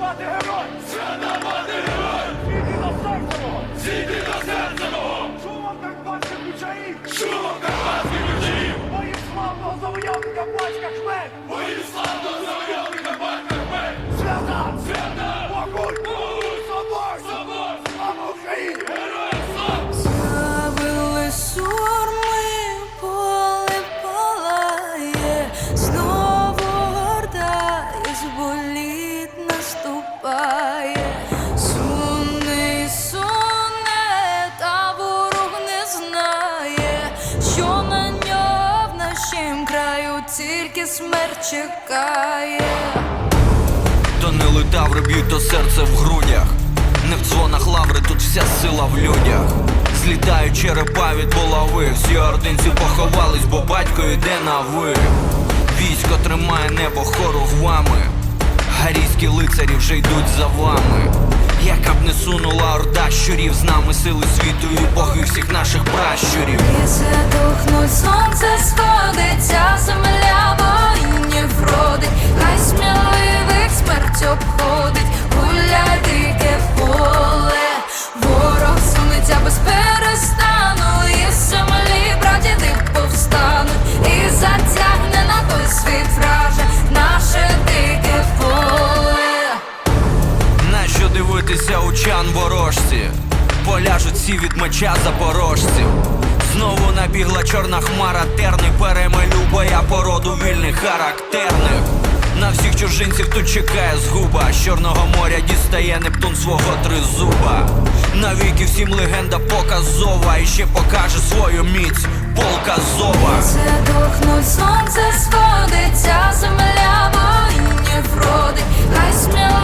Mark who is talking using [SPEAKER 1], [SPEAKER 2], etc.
[SPEAKER 1] мати герой! Свята мати герой! Зійди до серця мого!
[SPEAKER 2] Тільки смерть чекає.
[SPEAKER 3] То не летаври б'ють, то серце в грудях. Не в дзвонах лаври, тут вся сила в людях. Злітають черепа від булави. Всі ординці поховались, бо батько йде на ви. Військо тримає небо хоругвами. Гарійські лицарі вже йдуть за вами. Яка б не сунула орда щурів, з нами сили світу і боги всіх наших пращурів.
[SPEAKER 2] Ліси тухнуть, сонце сходиться, земля воїнів родить, хай сміливих
[SPEAKER 3] ворожці? Поляжуть всі від меча запорожців. Знову набігла чорна хмара, терни перемелю породу вільних характерних. На всіх чужинців тут чекає згуба. З Чорного моря дістає Нептун свого тризуба. Навіки всім легенда показова і ще покаже свою міць полка зова.
[SPEAKER 2] Це дохнуть, сонце сходиться, земля воїнів родить, хай сміливих